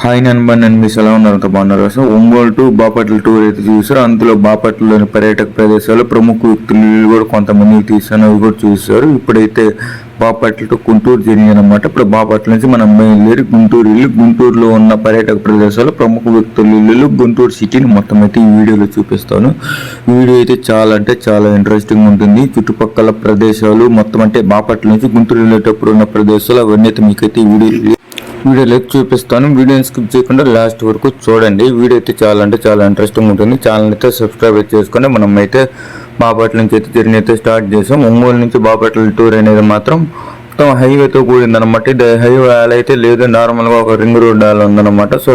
Hi Nanban and మీ ఎలా ఉన్నారు అంత బాగున్నారు so Ongole to Bapatla tour అయితే చూసారు అందులో బాపట్లలోని పర్యాటక ప్రదేశాలు ప్రముఖ వ్యక్తులు కూడా కొంతమంది తీసాను అవి కూడా చూసారు ఇప్పుడైతే బాపట్ల టు గుంటూరు జర్నీ అనమాట ఇప్పుడు బాపట్ల నుంచి మనం బయలుదేరి గుంటూరు ఇల్లు గుంటూరులో ఉన్న పర్యాటక ప్రదేశాలు ప్రముఖ వ్యక్తుల ఇల్లు గుంటూరు సిటీని మొత్తం అయితే ఈ వీడియోలో చూపిస్తాను. వీడియో అయితే చాలా అంటే చాలా ఇంట్రెస్టింగ్ ఉంటుంది. చుట్టుపక్కల ప్రదేశాలు మొత్తం అంటే బాపట్ల నుంచి గుంటూరు వెళ్ళేటప్పుడు ఉన్న ప్రదేశాలు అవన్నీ అయితే మీకైతే ఈ వీడియో వీడియో లైక్ చూపిస్తాను. వీడియోని స్కిప్ చేయకుండా లాస్ట్ వరకు చూడండి. వీడియో అయితే చాలా అంటే చాలా ఇంట్రెస్టింగ్ ఉంటుంది. ఛానల్ అయితే సబ్స్క్రైబ్ చేసుకొని మనం అయితే బాపట్ల నుంచి అయితే జర్నీ అయితే స్టార్ట్ చేసాం. ఒంగోలు నుంచి బాపట్ల టూర్ అనేది మాత్రం మొత్తం హైవేతో కూడిందనమాట ఇది హైవే అయితే లేదు. నార్మల్గా ఒక రింగ్ రోడ్ ఉందన్నమాట. సో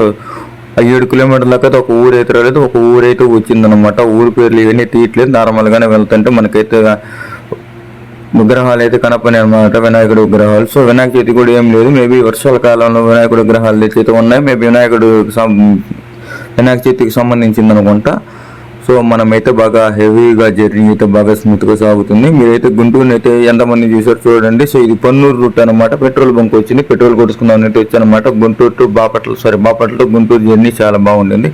ఏడు కిలోమీటర్ల దాకా అయితే ఒక ఊరు అయితే రాలేదు. ఒక ఊరు అయితే వచ్చిందనమాట ఊరు పేర్లు ఇవన్నీ తీయట్లేదు. నార్మల్గానే వెళ్తుంటే మనకైతే విగ్రహాలు అయితే కనపని అనమాట వినాయకుడు విగ్రహాలు. సో వినాయక చవితి కూడా ఏం లేదు. మేబీ వర్షాల కాలంలో వినాయకుడు విగ్రహాలు అయితే ఉన్నాయి. మేబీ వినాయకుడు సం- వినాయక చవితికి సంబంధించింది అనుకుంటా. సో మనమైతే బాగా హెవీగా జర్నీ అయితే బాగా స్మూత్గా సాగుతుంది. మీరైతే గుంటూరుని అయితే ఎంతమంది చూసారు చూడండి. సో ఇది పన్నూరు రూట్ అనమాట పెట్రోల్ బంక్ వచ్చింది. పెట్రోల్ కొట్టుకుందాం అన్నట్టు వచ్చానమాట. Guntur to Bapatla sorry Bapatla to Guntur journey చాలా బాగుండింది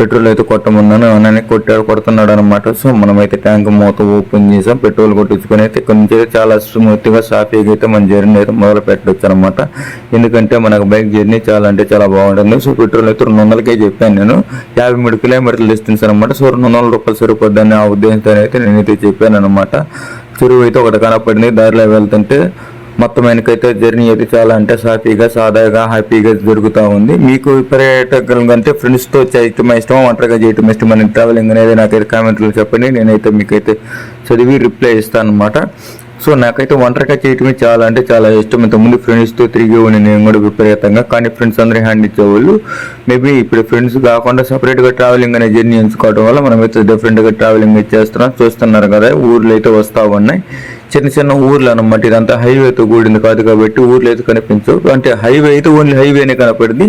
పెట్రోల్ అయితే కొట్టమన్నాను అని కొట్టాడు కొడుతున్నాడు అనమాట సో మనమైతే ట్యాంక్ మూత ఓపెన్ చేసాం. పెట్రోల్ కొట్టించుకొని అయితే ఇక్కడ నుంచి చాలా స్మూత్గా సాఫీగా అయితే మన జర్నీ అయితే మొదలు పెట్టవచ్చు అనమాట ఎందుకంటే మనకు బైక్ జర్నీ చాలా అంటే చాలా బాగుంటుంది. సో పెట్రోల్ అయితే రెండు వందలకే చెప్పాను నేను. యాభై మూడు కిలోమీటర్ల డిస్టెన్స్ అనమాట సో రెండు వందల రూపాయలు సరిపోద్దని ఆ ఉద్దేశంతో అయితే నేనైతే చెప్పాను అనమాట చెరువు అయితే ఒకటి కనపడింది. దారిలో వెళ్తుంటే మొత్తం ఆయనకైతే జర్నీ అయితే చాలా అంటే సాఫీగా సాదాగా హ్యాపీగా జరుగుతూ ఉంది. మీకు పర్యాటకులు అంటే ఫ్రెండ్స్తో చేయటం ఇష్టం ఒంటరిగా చేయటం ఇష్టం అని ట్రావెలింగ్ అనేది నాకైతే కామెంట్లో చెప్పండి. నేనైతే మీకైతే చదివి రిప్లై ఇస్తాను అనమాట సో నాకైతే ఒంటరిగా చేయటమే చాలా అంటే చాలా ఇష్టం. ఇంతకుముందు ఫ్రెండ్స్తో తిరిగేవాడిని నేను కూడా విపరీతంగా కానీ ఫ్రెండ్స్ అందరూ హ్యాండ్ ఇచ్చేవాళ్ళు. మేబీ ఇప్పుడు ఫ్రెండ్స్ కాకుండా సపరేట్గా ట్రావెలింగ్ అనే జర్నీ ఎంచుకోవడం వల్ల మనమైతే డిఫరెంట్గా ట్రావెలింగ్ చేస్తున్నాం చూస్తున్నారు కదా. ఊర్లు అయితే వస్తూ ఉన్నాయి. చిన్న చిన్న ఊర్లు అనమాట ఇదంతా హైవేతో కూడింది కాదు కాబట్టి ఊర్లు అయితే కనిపించవు. అంటే హైవే అయితే ఓన్లీ హైవేనే కనపడింది.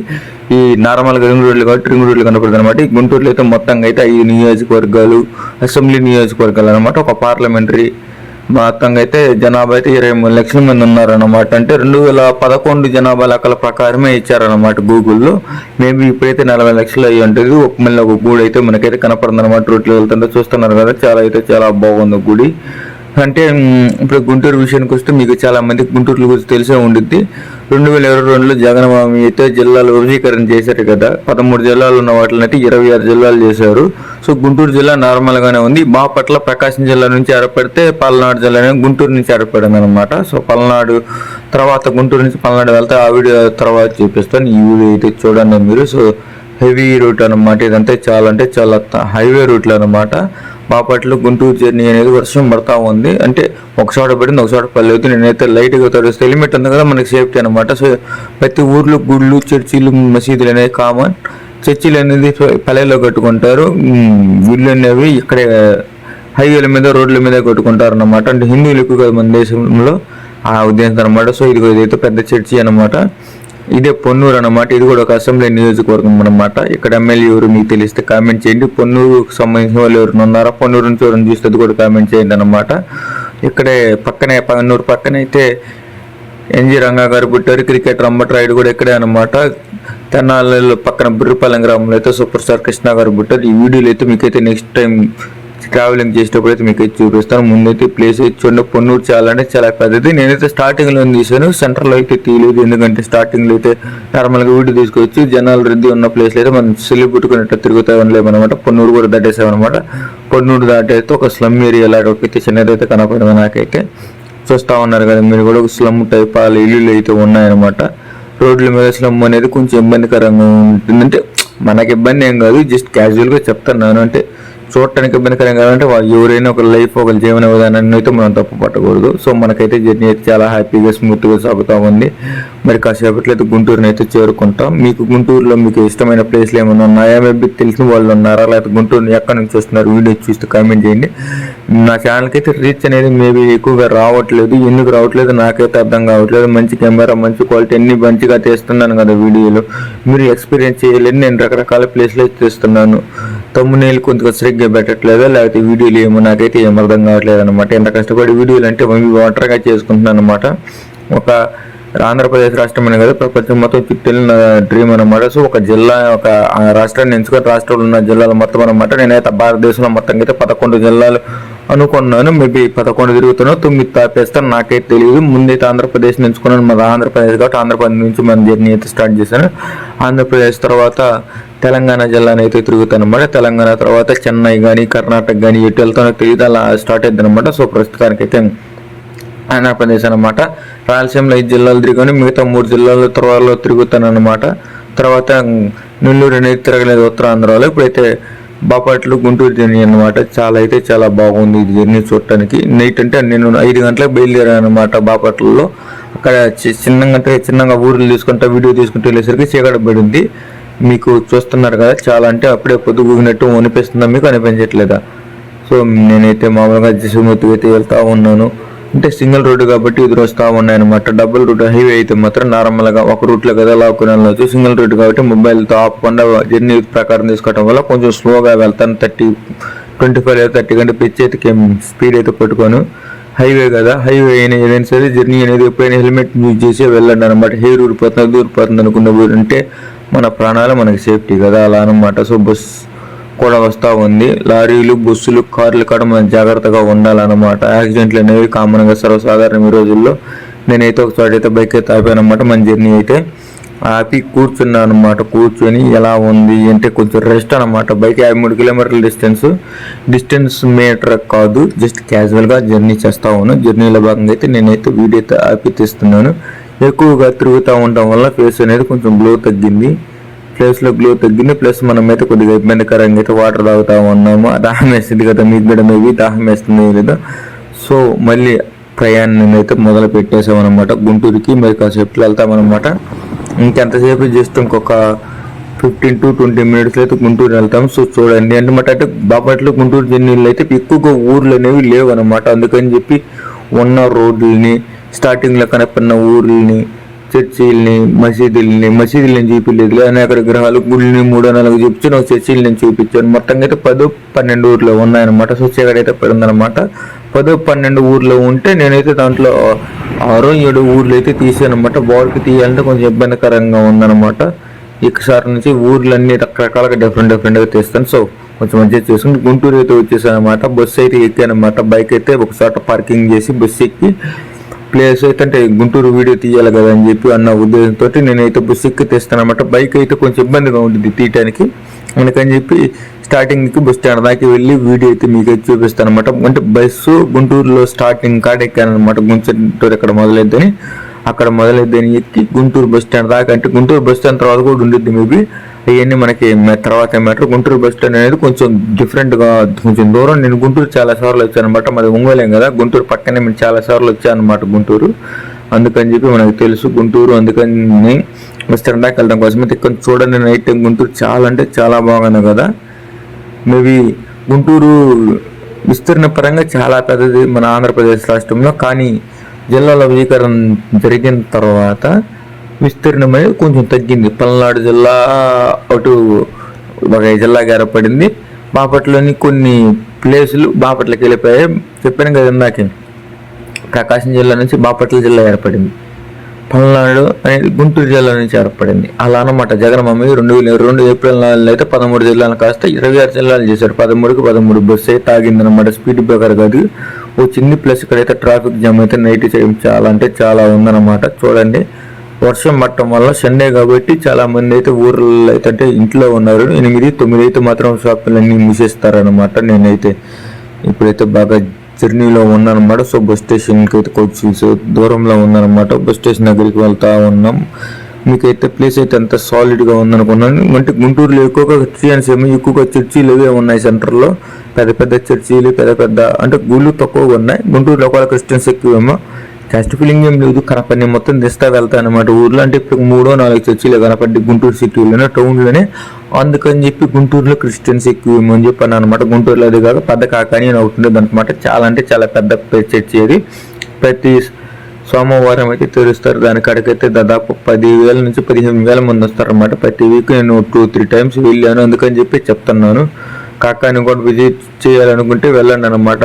ఈ నార్మల్గా రింగ్ రోడ్లు కాబట్టి రింగ్ రోడ్లు కనపడింది అనమాట ఈ గుంటూరులో అయితే మొత్తంగా అయితే ఐదు నియోజకవర్గాలు అసెంబ్లీ నియోజకవర్గాలు అనమాట ఒక పార్లమెంటరీ మొత్తంగా అయితే జనాభా అయితే ఇరవై మూడు లక్షల మంది ఉన్నారన్నమాట. అంటే రెండు వేల పదకొండు జనాభా లెక్కల ప్రకారమే ఇచ్చారన్నమాట గూగుల్లో. మేబీ ఇప్పుడైతే నలభై లక్షలు అయ్యి ఉంటుంది. ఒక మళ్ళీ ఒక గుడి అయితే మనకైతే కనపడింది అనమాట రోడ్లు వెళ్తుంటే చూస్తున్నారు కదా. చాలా అయితే చాలా బాగుంది గుడి. అంటే ఇప్పుడు గుంటూరు విషయానికి వస్తే మీకు చాలా మంది గుంటూరు గురించి తెలిసే ఉండిద్ది. రెండు వేల ఇరవై రెండులో జగన్మామి అయితే జిల్లాలు విభజీకరణ చేశారు కదా. పదమూడు జిల్లాలు ఉన్న వాటిని అయితే ఇరవై ఆరు జిల్లాలు చేశారు. సో గుంటూరు జిల్లా నార్మల్గానే ఉంది. బాపట్ల ప్రకాశం జిల్లా నుంచి ఏర్పడితే పల్నాడు జిల్లా గుంటూరు నుంచి ఏర్పడింది అనమాట సో పల్నాడు తర్వాత గుంటూరు నుంచి పల్నాడు వెళ్తే ఆ వీడియో తర్వాత చూపిస్తాను. ఈ వీడియో అయితే చూడండి మీరు. సో హెవీ రూట్ అనమాట ఇదంతా చాలా అంటే చాలా హైవే రూట్లు అనమాట బాపట్ల గుంటూరు జర్నీ అనేది వర్షం పడతా ఉంది. అంటే ఒక చోట పడింది ఒక చోట పడలేదు. నేనైతే లైట్గా తరుస్తే హెల్మెట్ ఉంది కదా మనకి సేఫ్టీ అనమాట సో ప్రతి ఊర్లో గుళ్ళు చర్చిలు మసీదులు అనేవి కామన్ చర్చిలు అనేది పల్లెల్లో కట్టుకుంటారు. గుళ్ళు అనేవి ఇక్కడే హైవేల మీద రోడ్ల మీద కట్టుకుంటారు అనమాట అంటే హిందువులు ఎక్కువ కదా మన దేశంలో ఆ ఉద్దేశం అనమాట సో ఇది ఇదైతే పెద్ద చర్చి అనమాట ఇదే పొన్నూరు అన్నమాట. ఇది కూడా ఒక అసెంబ్లీ నియోజకవర్గం అన్నమాట. ఇక్కడ ఎమ్మెల్యే ఎవరు మీకు తెలిస్తే కామెంట్ చేయండి. పొన్నూరుకు సంబంధించిన వాళ్ళు ఎవరు ఉన్నారా? పొన్నూరు నుంచి ఎవరైనా చూస్తే అది కూడా కామెంట్ చేయండి అనమాట ఇక్కడే పక్కనే పన్నూరు పక్కన అయితే ఎన్జి రంగా గారు పుట్టారు. క్రికెట్ రంబట్ కూడా ఇక్కడే అనమాట తెనాలలో పక్కన బుర్రిపాలెం గ్రామంలో అయితే సూపర్ స్టార్ కృష్ణ గారు పుట్టారు. ఈ వీడియోలు అయితే మీకైతే నెక్స్ట్ టైం ట్రావెలింగ్ చేసేటప్పుడు అయితే మీకు అయితే చూపిస్తాను. ముందైతే ప్లేస్ అయితే చూడండి. పొన్నూరు చాలా అంటే చాలా పెద్దది. నేనైతే స్టార్టింగ్లో తీసాను. సెంటర్లో అయితే తీయలేదు. ఎందుకంటే స్టార్టింగ్లో అయితే నార్మల్గా వీడియో తీసుకోవచ్చు. జనాలు రద్దీ ఉన్న ప్లేస్లో అయితే మనం సెల్లి పుట్టుకున్నట్టు తిరుగుతా ఉండలేమన్నమాట. పొన్నూరు కూడా దాటేసామన్నమాట. పొన్నూరు దాటైతే ఒక స్లమ్ ఏరియా లాగా అయితే చిన్నది అయితే కనపడింది నాకైతే. చూస్తా ఉన్నారు కదా మీరు కూడా. ఒక స్లమ్ టైప్ వాళ్ళ ఇల్లులు అయితే ఉన్నాయన్నమాట. రోడ్ల మీద స్లమ్ అనేది కొంచెం ఇబ్బందికరంగా ఉంటుంది. అంటే మనకి ఇబ్బంది ఏం కాదు. జస్ట్ క్యాజువల్గా చెప్తున్నాను అంటే చూడటానికి ఇబ్బందికరం కాదంటే వాళ్ళు ఎవరైనా ఒక లైఫ్ ఒక జీవన విధానాన్ని అయితే మనం తప్పు పట్టకూడదు సో మనకైతే జర్నీ అయితే చాలా హ్యాపీగా స్మూత్గా సాగుతూ ఉంది. మరి కాసేపట్లో అయితే గుంటూరుని అయితే చేరుకుంటాం. మీకు గుంటూరులో మీకు ఇష్టమైన ప్లేస్లు ఏమైనా ఉన్నాయా? మేబీ తెలిసిన వాళ్ళు ఉన్నారా? లేకపోతే గుంటూరుని ఎక్కడి నుంచి వస్తున్నారు వీడియో చూస్తే కామెంట్ చేయండి. నా ఛానల్కి అయితే రీచ్ అనేది మేబీ ఎక్కువగా రావట్లేదు. ఎందుకు రావట్లేదు? నాకైతే అర్థం కావట్లేదు. మంచి కెమెరా మంచి క్వాలిటీ అన్ని మంచిగా తీస్తున్నాను కదా వీడియోలు. మీరు ఎక్స్పీరియన్స్ చేయలేదు నేను రకరకాల ప్లేస్లో తీస్తున్నాను. తమ్మునేలు కొంత సరిగ్గా పెట్టట్లేదా? లేకపోతే వీడియోలు ఏమో నాకైతే ఏం అర్థం కావట్లేదు అనమాట ఎంత కష్టపడి వీడియోలు అంటే మేము ఒంటరిగా చేసుకుంటున్నాను అనమాట ఒక ఆంధ్రప్రదేశ్ రాష్ట్రం అనే కదా ప్రపంచం మొత్తం చుట్టెళ్ళిన డ్రీమ్ అనమాట సో ఒక జిల్లా ఒక రాష్ట్రాన్ని ఎంచుకొని రాష్ట్రంలో ఉన్న జిల్లాలు మొత్తం అనమాట నేనైతే భారతదేశంలో మొత్తం అయితే పదకొండు జిల్లాలు అనుకున్నాను. మేబీ పదకొండు తిరుగుతున్నాను తొమ్మిది తాపేస్తాను. నాకైతే తెలియదు. ముందైతే ఆంధ్రప్రదేశ్ ఎంచుకున్నాను. మన ఆంధ్రప్రదేశ్ కాబట్టి ఆంధ్రప్రదేశ్ నుంచి మన జర్నీ అయితే స్టార్ట్ చేశాను. ఆంధ్రప్రదేశ్ తర్వాత తెలంగాణ జిల్లాని అయితే తిరుగుతాను అనమాట తెలంగాణ తర్వాత చెన్నై కానీ కర్ణాటక కానీ ఎటు వెళ్తానో తెలియదు. అలా స్టార్ట్ అవుతుంది అనమాట సో ప్రస్తుతానికి అయితే ఆంధ్రప్రదేశ్ అనమాట రాయలసీమలో ఐదు జిల్లాలు తిరిగాను. మిగతా మూడు జిల్లాల్లో త్వరలో తిరుగుతాను అనమాట తర్వాత నెల్లూరు అనేది తిరగలేదు ఉత్తరాంధ్రలో. ఇప్పుడైతే బాపట్ల గుంటూరు జర్నీ అనమాట చాలా అయితే చాలా బాగుంది ఈ జర్నీ చూడటానికి. నైట్ అంటే నేను ఐదు గంటలకు బయలుదేరాను అనమాట బాపట్లలో. అక్కడ చి- చిన్నగా అంటే చిన్నగా ఊరులు తీసుకుంటా వీడియో తీసుకుంటూ వెళ్ళేసరికి చీకటి పడింది. మీకు చూస్తున్నారు కదా చాలా అంటే అప్పుడే పొద్దుగుగినట్టు అనిపిస్తుందా మీకు? అనిపించట్లేదా? సో నేనైతే మామూలుగా జిసుమూర్తికి అయితే వెళ్తూ ఉన్నాను. అంటే సింగిల్ రోడ్డు కాబట్టి ఎదురు వస్తూ ఉన్నాయన్నమాట. డబుల్ రూట్ హైవే అయితే మాత్రం నార్మల్గా ఒక రూట్లో కదా లాక్కుని వెళ్ళవచ్చు సింగిల్ రోడ్డు కాబట్టి మొబైల్తో ఆపకుండా జర్నీ ప్రకారం తీసుకోవడం వల్ల కొంచెం స్లోగా వెళ్తాను. థర్టీ ట్వంటీ ఫైవ్ లేదా థర్టీ కంటే పిచ్ అయితే స్పీడ్ అయితే పట్టుకోను. హైవే కదా హైవే అయినా ఏదైనా సరే జర్నీ అనేది ఎప్పుడైనా హెల్మెట్ యూజ్ చేసి వెళ్ళండి అనమాట హెయిర్ ఊరిపోతుంది దూరిపోతుంది అనుకున్న ఊరు అంటే మన ప్రాణాలు మనకి సేఫ్టీ కదా అలా అనమాట సో బస్ కూడా వస్తూ ఉంది. లారీలు బస్సులు కార్లు కూడా మనం జాగ్రత్తగా ఉండాలన్నమాట. యాక్సిడెంట్లు అనేవి కామన్గా సర్వసాధారణం ఈ రోజుల్లో. నేనైతే ఒక చోట అయితే బైక్ అయితే ఆపానమాట మన జర్నీ అయితే ఆపి కూర్చున్నాను అనమాట కూర్చొని ఎలా ఉంది అంటే కొంచెం రెస్ట్ అనమాట బైక్ యాభై మూడు కిలోమీటర్ల డిస్టెన్స్ డిస్టెన్స్ మీటర్ కాదు జస్ట్ క్యాజువల్గా జర్నీ చేస్తా ఉన్నాను. జర్నీలో భాగంగా అయితే నేనైతే వీడియో అయితే ఆపి తీస్తున్నాను ఎక్కువగా తిరుగుతూ ఉండటం వల్ల ఫేస్ అనేది కొంచెం గ్లో తగ్గింది. ప్లేస్లో గ్లో తగ్గింది ప్లస్ మనం అయితే కొద్దిగా ఇబ్బందికరంగా అయితే వాటర్ తాగుతా ఉన్నాము. దాహం వేసింది కదా మీకు కూడా మేబీ దాహం వేస్తుంది లేదా? సో మళ్ళీ ప్రయాణం అయితే మొదలు పెట్టేసాం అనమాట గుంటూరుకి మరి కాసేపులో వెళ్తామన్నమాట ఇంకెంతసేపు జస్ట్ ఇంకొక ఫిఫ్టీన్ టు ట్వంటీ మినిట్స్ అయితే గుంటూరు వెళ్తాం. సో చూడండి. అనమాట అంటే బాపట్ల గుంటూరు జర్నీలు అయితే ఎక్కువగా ఊర్లు అనేవి లేవు అనమాట అందుకని చెప్పి ఉన్న రోడ్లని స్టార్టింగ్లో కనపడిన ఊర్లని చర్చీల్ని మసీదుల్ని మసీదుల్ని చూపించలేదు అనేక గ్రహాలు గుళ్ళని మూడో నాలుగు చూపించి నాకు చర్చీలు నేను చూపించాను. మొత్తంగా అయితే పదో పన్నెండు ఊర్లో ఉన్నాయన్నమాట. సో చీకటైతే పడిందనమాట పదో పన్నెండు ఊర్లో ఉంటే నేనైతే దాంట్లో ఆరో ఏడు ఊర్లు అయితే తీసాను అనమాట బాల్కి తీయాలంటే కొంచెం ఇబ్బందికరంగా ఉందన్నమాట. ఒకసారి నుంచి ఊర్లన్నీ రకరకాలుగా డిఫరెంట్ డిఫరెంట్గా తీస్తాను. సో కొంచెం మంచిగా చేసుకుని గుంటూరు అయితే వచ్చేసాను అనమాట బస్సు అయితే ఎక్కానమాట బైక్ అయితే ఒకసారి పార్కింగ్ చేసి బస్సు ఎక్కి ప్లేస్ అయితే అంటే గుంటూరు వీడియో తీయాలి కదా అని చెప్పి అన్న ఉద్దేశంతో నేనైతే బస్ ఎక్కి తెస్తాను అనమాట బైక్ అయితే కొంచెం ఇబ్బందిగా ఉంటుంది తీయటానికి. అందుకని చెప్పి స్టార్టింగ్కి బస్ స్టాండ్ దాకా వెళ్ళి వీడియో అయితే మీకు అయితే చూపిస్తాను అనమాట అంటే బస్సు గుంటూరులో స్టార్టింగ్ కాడ ఎక్కాను అనమాట గుంటూరు ఎక్కడ మొదలైద్దని. అక్కడ మొదలైద్దని ఎక్కి గుంటూరు బస్ స్టాండ్ దాకా అంటే గుంటూరు బస్ స్టాండ్ తర్వాత కూడా ఉండిద్ది మేబీ. అవన్నీ మనకి తర్వాత మ్యాటర్. గుంటూరు బస్ స్టాండ్ అనేది కొంచెం డిఫరెంట్గా కొంచెం దూరం. నేను గుంటూరు చాలా సార్లు వచ్చాను అనమాట మరి ఒంగోలేం కదా? గుంటూరు పక్కనే మేము చాలా సార్లు వచ్చాను అనమాట గుంటూరు. అందుకని చెప్పి మనకు తెలుసు గుంటూరు. అందుకని బస్ స్టాండ్ దాకా వెళ్ళడం కోసం. అయితే ఇక్కడ చూడండి నైట్ టైం గుంటూరు చాలా అంటే చాలా బాగుంది కదా? మేబీ గుంటూరు విస్తీర్ణ పరంగా చాలా పెద్దది మన ఆంధ్రప్రదేశ్ రాష్ట్రంలో. కానీ జిల్లాల విలీకరణ జరిగిన తర్వాత విస్తీర్ణం అనేది కొంచెం తగ్గింది. పల్నాడు జిల్లా అటు ఒక జిల్లాగా ఏర్పడింది. బాపట్లోని కొన్ని ప్లేసులు బాపట్లకి వెళ్ళిపోయాయి. చెప్పాను కదా ఇందాకే. ప్రకాశం జిల్లా నుంచి బాపట్ల జిల్లా ఏర్పడింది. పల్నాడు అనేది గుంటూరు జిల్లా నుంచి ఏర్పడింది. అలా అనమాట జగన్మమ్మ రెండు వేల రెండు ఏప్రిల్ నాలుగులో అయితే పదమూడు జిల్లాలు కాస్త ఇరవై ఆరు జిల్లాలు చేశారు పదమూడుకి పదమూడు బస్సు అయితే తాగిందనమాట స్పీడ్ బ్రేకర్ కాదు. వచ్చింది ప్లస్ ఇక్కడైతే ట్రాఫిక్ జామ్ అయితే నైట్ టైం చాలా అంటే చాలా ఉందన్నమాట. చూడండి. వర్షం పట్టడం వల్ల సండే కాబట్టి చాలా మంది అయితే ఊర్లలో అయితే అంటే ఇంట్లో ఉన్నారు. ఎనిమిది తొమ్మిది అయితే మాత్రం షాపులన్నీ మూసేస్తారనమాట నేనైతే. ఇప్పుడైతే బాగా జర్నీలో ఉన్నానమాట సో బస్ స్టేషన్కి అయితే కొంచెం దూరంలో ఉందన్నమాట బస్ స్టేషన్ దగ్గరికి వెళ్తా ఉన్నాం. మీకైతే ప్లేస్ అయితే ఎంత సాలిడ్గా ఉందనుకున్నాను అంటే గుంటూరులో ఎక్కువగా క్రిస్టియన్స్ ఏమో ఎక్కువగా చర్చీలు ఇవే ఉన్నాయి సెంటర్లో పెద్ద పెద్ద చర్చీలు పెద్ద పెద్ద అంటే గుళ్ళు తక్కువగా ఉన్నాయి. గుంటూరులో కూడా క్రిస్టియన్స్ ఎక్కువేమో. క్యాస్ట్ ఫీలింగ్ ఏం లేదు కనపడి మొత్తం తెస్తా వెళ్తా అనమాట ఊర్లో అంటే ఇప్పుడు మూడో నాలుగు చర్చిలు కనపడి గుంటూరు సిటీలోనే టౌన్లోనే. అందుకని చెప్పి గుంటూరులో క్రిస్టియన్స్ ఎక్కువ ఏమో అని చెప్పాను అనమాట గుంటూరులో అది కాక పెద్ద కాకాని అని ఒకటి ఉండేది అనమాట చాలా అంటే చాలా పెద్ద చర్చి అది. ప్రతి సోమవారం అయితే తెరుస్తారు. దాని కాడికైతే దాదాపు పదివేల నుంచి పదిహేను వేల మంది వస్తారన్నమాట. ప్రతి వీక్ నేను టూ త్రీ టైమ్స్ వెళ్ళాను. అందుకని చెప్పి చెప్తున్నాను. కాకాని కూడా విజిట్ చేయాలనుకుంటే వెళ్ళండి అనమాట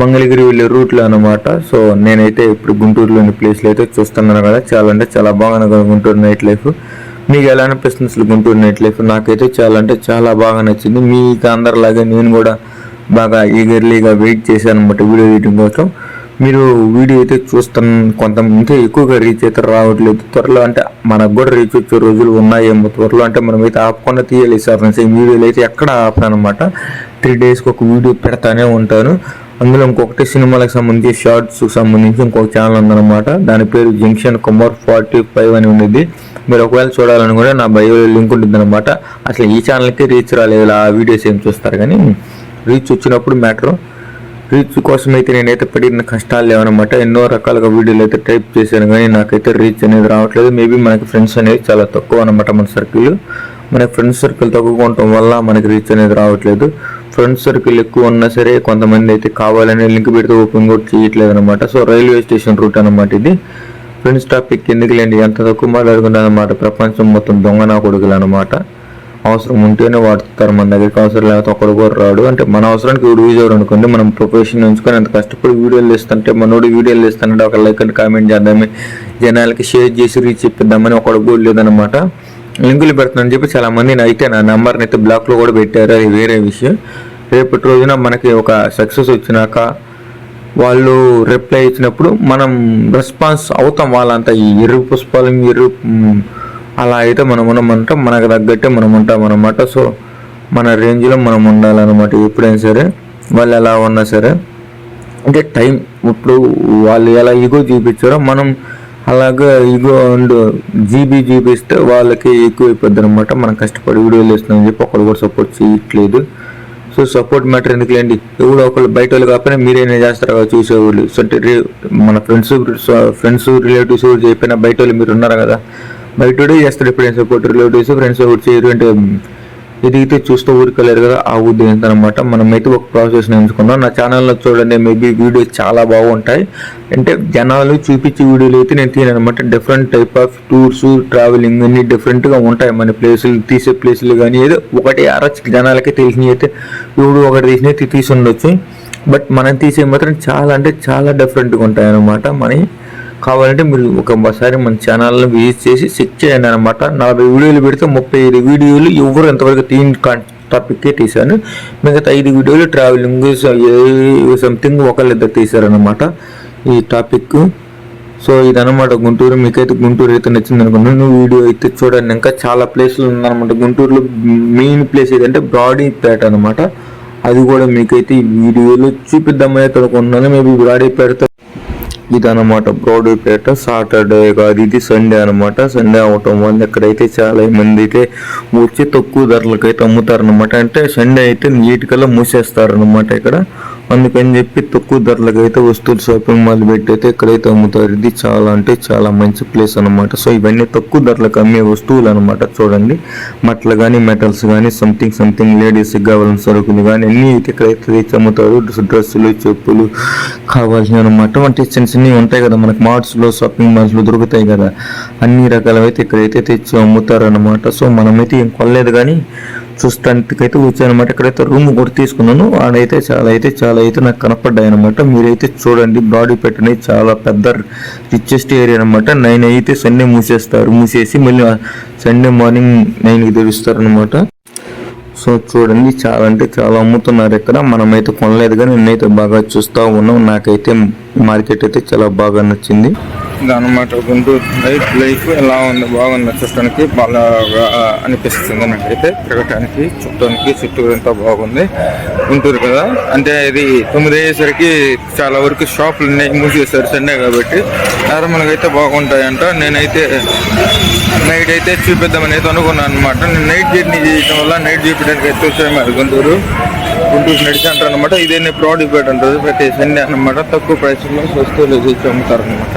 మంగళగిరి వెళ్ళే రూట్లో అనమాట సో నేనైతే ఇప్పుడు గుంటూరులోని ప్లేస్లు అయితే చూస్తున్నాను కదా. చాలా అంటే చాలా బాగా గుంటూరు నైట్ లైఫ్ మీకు ఎలా అనిపిస్తుంది అసలు గుంటూరు నైట్ లైఫ్ నాకైతే చాలా అంటే చాలా బాగా నచ్చింది. మీకు అందరిలాగే నేను కూడా బాగా ఈగర్లీగా వెయిట్ చేశాను అనమాట వీడియో తీయడం కోసం. మీరు వీడియో అయితే చూస్తాను కొంత ఇంకా ఎక్కువగా రీచ్ అయితే రావట్లేదు. త్వరలో అంటే మనకు కూడా రీచ్ వచ్చే రోజులు ఉన్నాయేమో. త్వరలో అంటే మనం అయితే ఆపకుండా తీయాలి సార్. ఫ్రెండ్స్ ఈ వీడియోలు అయితే ఎక్కడ ఆపనమాట త్రీ డేస్కి ఒక వీడియో పెడతానే ఉంటాను. అందులో ఇంకొకటి సినిమాలకు సంబంధించి షార్ట్స్ సంబంధించి ఇంకొక ఛానల్ ఉందన్నమాట. దాని పేరు జంక్షన్ కుమార్ ఫార్టీ ఫైవ్ అని ఉండేది మీరు ఒకవేళ చూడాలనుకుంటే నా బయో లింక్ ఉంటుంది అనమాట అసలు ఈ ఛానల్కి రీచ్ రాలేదు. ఆ వీడియోస్ ఏం చూస్తారు కానీ రీచ్ వచ్చినప్పుడు మ్యాటర్ రీచ్ కోసం అయితే నేనైతే పడిన కష్టాలు లేవనమాట ఎన్నో రకాలుగా వీడియోలు అయితే టైప్ చేశాను కానీ నాకైతే రీచ్ అనేది రావట్లేదు. మేబీ మనకి ఫ్రెండ్స్ అనేది చాలా తక్కువ అనమాట మన సర్కిల్. మనకి ఫ్రెండ్స్ సర్కిల్ తక్కువ ఉండటం వల్ల మనకి రీచ్ అనేది రావట్లేదు. ఫ్రెండ్స్ సర్కిల్ ఎక్కువ ఉన్నా సరే కొంతమంది అయితే కావాలని లింక్ పెడితే ఓపెన్ కూడా చేయట్లేదు అనమాట సో రైల్వే స్టేషన్ రూట్ అనమాట ఇది. ఫ్రెండ్స్ టాపిక్ ఎందుకు లేండి ఎంత తక్కువ మాట్లాడుకున్నా అనమాట ప్రపంచం మొత్తం దొంగనా కొడుకులు అనమాట అవసరం ఉంటేనే వాడుతారు మన దగ్గరికి అవసరం లేకపోతే ఒకడు కూడా రాడు. అంటే మన అవసరానికి వీడు యూజ్ అవ్వరు అనుకోండి మనం ప్రొఫెషన్ ఉంచుకొని అంత కష్టపడి వీడియోలు ఇస్తుంటే మనోడు వీడియోలు ఇస్తానంటే ఒక లైక్ అండ్ కామెంట్ చేద్దామని జనాలకి షేర్ చేసి రీచ్ చెప్పిద్దామని ఒకడు కూడా లేదనమాట లింకులు పెడుతున్నాను చెప్పి చాలా మంది అయితే నా నెంబర్ని అయితే బ్లాక్లో కూడా పెట్టారు. అది వేరే విషయం. రేపటి రోజున మనకి ఒక సక్సెస్ వచ్చినాక వాళ్ళు రిప్లై ఇచ్చినప్పుడు మనం రెస్పాన్స్ అవుతాం వాళ్ళంతా. ఈ ఎరుపు పుష్పాలు ఎరుపు అలా అయితే మనం ఉన్నామంటే మనకు తగ్గట్టే మనం ఉంటాం అనమాట సో మన రేంజ్లో మనం ఉండాలన్నమాట ఎప్పుడైనా సరే వాళ్ళు ఎలా ఉన్నా సరే అంటే టైం ఇప్పుడు వాళ్ళు ఎలా ఈగో చూపించారో మనం అలాగే ఈగో అండ్ జీబీ చూపిస్తే వాళ్ళకి ఎక్కువ అయిపోద్ది అనమాట మనం కష్టపడి వీడియోలు వేస్తున్నాం చెప్పి ఒకరు కూడా సపోర్ట్ చేయట్లేదు. సో సపోర్ట్ మ్యాటర్ ఎందుకులేండి? ఎవడో ఒకళ్ళు బయట వాళ్ళు కాకపోయినా మీరేనే చేస్తారు కదా చూసేవాళ్ళు? సో అంటే మన ఫ్రెండ్స్ ఫ్రెండ్స్ రిలేటివ్స్ ఎవరు చెప్పినా బయట వాళ్ళు మీరు ఉన్నారు కదా? బయట వాడే చేస్తారు ఫ్రెండ్స్ సపోర్ట్ రిలేటివ్స్ ఫ్రెండ్స్ ఎవరు చేయరు అంటే ఎదిగితే చూస్తూ ఊరికెళ్ళారు కదా ఆ ఉద్దేశం అనమాట అయితే ఒక ప్రాసెస్ ఎంచుకున్నాం నా ఛానల్లో చూడండి మేబీ వీడియోస్ చాలా బాగుంటాయి. అంటే జనాలు చూపించే వీడియోలు అయితే నేను తీయను అనమాట different type of tours travelling అన్ని డిఫరెంట్గా ఉంటాయి. మన ప్లేసులు తీసే ప్లేసులు కానీ ఏదో ఒకటి అరచ్ జనాలకి తెలిసినవి అయితే వీడు ఒకటి తీసినవి తీసి ఉండొచ్చు. బట్ మనం తీసే మాత్రం చాలా అంటే చాలా డిఫరెంట్గా ఉంటాయి అనమాట మనకి కావాలంటే మీరు ఒకసారి మన ఛానల్ని విజిట్ చేసి చెక్ చేయండి అనమాట నలభై వీడియోలు పెడితే ముప్పై ఐదు వీడియోలు ఎవరు ఎంతవరకు తీన్ టాపిక్కే తీశాను మిగతా ఐదు వీడియోలు ట్రావెలింగ్ సంథింగ్ ఒకళ్ళిద్దరు తీశారనమాట ఈ టాపిక్. సో ఇదనమాట గుంటూరు. మీకైతే గుంటూరు అయితే నచ్చింది అనుకున్నాను వీడియో అయితే చూడండి. ఇంకా చాలా ప్లేస్లు ఉందన్నమాట. గుంటూరులో మెయిన్ ప్లేస్ ఏదంటే బ్రాడీపేట అనమాట అది కూడా మీకైతే ఈ వీడియోలో చూపిద్దామని అయితే అనుకుంటున్నాను. మేబీ బ్రాడీపేటతో ఇదన్నమాట బ్రోడీపేట సాటర్డే కాదు ఇది సండే అనమాట సండే అవటం వల్ల ఇక్కడైతే చాలా మంది అయితే వచ్చి తక్కువ ధరలకు అయితే అమ్ముతారనమాట అంటే సండే అయితే నీటికల్లా మూసేస్తారనమాట ఇక్కడ. అందుకని చెప్పి తక్కువ ధరలకు అయితే వస్తువులు షాపింగ్ మాల్ పెట్టి అయితే ఇక్కడైతే అమ్ముతారు ఇది చాలా అంటే చాలా మంచి ప్లేస్ అనమాట సో ఇవన్నీ తక్కువ ధరలకు అమ్మే వస్తువులు అనమాట చూడండి. మట్టలు కానీ మెటల్స్ కానీ సంథింగ్ సంథింగ్ లేడీస్కి కావాల్సిన సరుకులు కానీ అన్నీ అయితే ఇక్కడైతే తెచ్చి అమ్ముతారు డ్రెస్సులు చెప్పులు కావాల్సిన అనమాట అంటే చిన్న చిన్నవి ఉంటాయి కదా మనకి మార్ట్స్లో షాపింగ్ మాల్స్లో దొరుకుతాయి కదా. అన్ని రకాలైతే ఇక్కడైతే తెచ్చి అమ్ముతారు అనమాట సో మనమైతే ఏం కొనలేదు కానీ చూస్తానికి అయితే అనమాట ఇక్కడైతే రూమ్ కూడా తీసుకున్నాను. ఆడైతే చాలా అయితే చాలా అయితే నాకు కనపడ్డాయి అనమాట మీరైతే చూడండి బాడీ పెట్టని చాలా పెద్ద రిచెస్ట్ ఏరియా అనమాట నైన్ అయితే సండే మూసేస్తారు. మూసేసి మళ్ళీ సండే మార్నింగ్ నైన్కి తెరుస్తారు అనమాట సో చూడండి చాలా అంటే చాలా అమ్ముతున్నారు ఇక్కడ. మనమైతే కొనలేదు కానీ నేనైతే బాగా చూస్తూ ఉన్నాం. నాకైతే మార్కెట్ అయితే చాలా బాగా నచ్చింది. అనమాట గుంటూరు లైఫ్ లైఫ్ ఎలా ఉంది? బాగుంది? చూడటానికి బాగా అనిపిస్తుంది నాకైతే. తిరగటానికి చుట్టానికి చుట్టూరు అంతా బాగుంది. గుంటూరు కదా? అంటే ఇది తొమ్మిది అయ్యేసరికి చాలా వరకు షాపులు ఉన్నాయి మూసేసారు సండే కాబట్టి. నార్మల్గా అయితే బాగుంటాయంట. నేనైతే నైట్ అయితే చూపిద్దామని అయితే అనుకున్నాను అనమాట నేను నైట్ జర్నీ చేయడం వల్ల నైట్ చూపించడానికి అయితే వచ్చాము అది గుంటూరు. గుంటూరు నడిచి అంటారు అనమాట ఇదే ప్రోడక్ట్ పేట ప్రతి సండే అనమాట తక్కువ ప్రైస్లో వస్తువులు తెచ్చి అమ్ముతారు అనమాట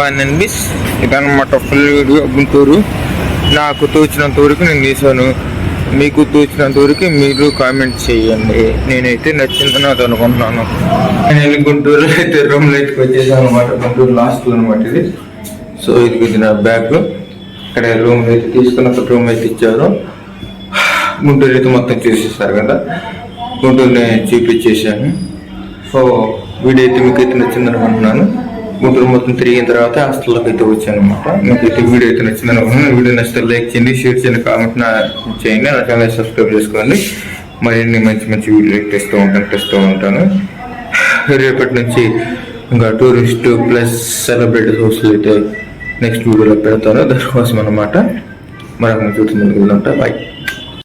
బాగుందండి బిస్ ఇదన్నమాట ఫుల్ వీడియో గుంటూరు. నాకు తోచినంత వరకు నేను తీసాను. మీకు తోచినంత వరకు మీరు కామెంట్ చేయండి. నేనైతే నచ్చింది నాది అనుకుంటున్నాను. నేను గుంటూరులో అయితే రూమ్ లైట్ వచ్చేసాను అనమాట గుంటూరు లాస్ట్ అనమాట ఇది. సో ఇది ఇది నా బ్యాగ్ ఇక్కడ రూమ్ అయితే తీసుకున్న రూమ్ అయితే ఇచ్చారు. గుంటూరు అయితే మొత్తం చూసేసారు కదా. గుంటూరుని చూపించేసాను సో వీడియో అయితే మీకు అయితే నచ్చింది అనుకుంటున్నాను. గుంటూరు మొత్తం తిరిగిన తర్వాత హాస్టల్లోకి అయితే వచ్చాను అనమాట నాకు అయితే వీడియో అయితే నచ్చింది అనుకుంటున్నాను వీడియో నచ్చితే లైక్ చేయండి షేర్ చేయండి కామెంట్ చేయండి. నా ఛానల్ సబ్స్క్రైబ్ చేసుకోండి. మరిన్ని మంచి మంచి వీడియోలు తెస్తూ ఉంటాను తెస్తూ ఉంటాను. రేపటి నుంచి ఇంకా టూరిస్ట్ ప్లస్ సెలబ్రిటీస్ హౌస్లు అయితే నెక్స్ట్ వీడియోలో పెడతాను. దానికోసం అనమాట మరొక చూస్తుంది బాయ్.